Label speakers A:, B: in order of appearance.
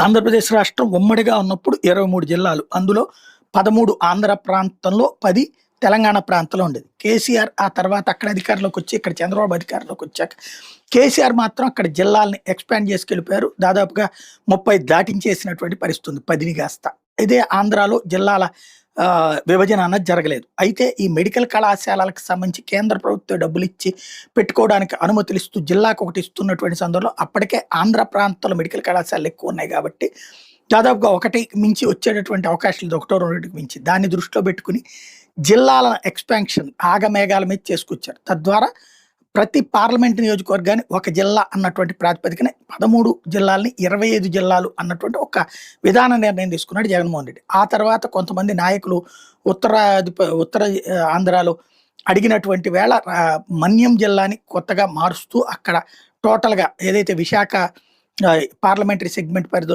A: ఆంధ్రప్రదేశ్ రాష్ట్రం ఉమ్మడిగా ఉన్నప్పుడు ఇరవై మూడు జిల్లాలు. అందులో పదమూడు ఆంధ్ర ప్రాంతంలో పది తెలంగాణ ప్రాంతంలో ఉండేది. కేసీఆర్ ఆ తర్వాత అక్కడ అధికారంలోకి వచ్చి ఇక్కడ చంద్రబాబు అధికారంలోకి వచ్చాక కేసీఆర్ మాత్రం అక్కడ జిల్లాల్ని ఎక్స్పాండ్ చేసుకెళ్ళిపోయారు. దాదాపుగా ముప్పై దాటించేసినటువంటి పరిస్థితి ఉంది పదిని కాస్త. ఇదే ఆంధ్రాలో జిల్లాల విభజన అన్నది జరగలేదు. అయితే ఈ మెడికల్ కళాశాలలకు సంబంధించి కేంద్ర ప్రభుత్వం డబ్బులు ఇచ్చి పెట్టుకోవడానికి అనుమతులు ఇస్తూ జిల్లాకు ఒకటి ఇస్తున్నటువంటి సందర్భంలో అప్పటికే ఆంధ్ర ప్రాంతంలో మెడికల్ కళాశాలలు ఎక్కువ ఉన్నాయి కాబట్టి దాదాపుగా ఒకటి మించి వచ్చేటటువంటి అవకాశాలు ఒకటో రెండింటికి మించి. దాన్ని దృష్టిలో పెట్టుకుని జిల్లాల ఎక్స్పాన్షన్ ఆగమేఘాల మీద చేసుకొచ్చారు. తద్వారా ప్రతి పార్లమెంట్ నియోజకవర్గాన్ని ఒక జిల్లా అన్నటువంటి ప్రాతిపదికన పదమూడు జిల్లాలని ఇరవై ఐదు జిల్లాలు అన్నటువంటి ఒక విధాన నిర్ణయం తీసుకున్నాడు జగన్మోహన్ రెడ్డి. ఆ తర్వాత కొంతమంది నాయకులు ఉత్తరాది ఉత్తర ఆంధ్రాలో అడిగినటువంటి వేళ మన్యం జిల్లాని కొత్తగా మారుస్తూ అక్కడ టోటల్గా ఏదైతే విశాఖ పార్లమెంటరీ సెగ్మెంట్ పరిధి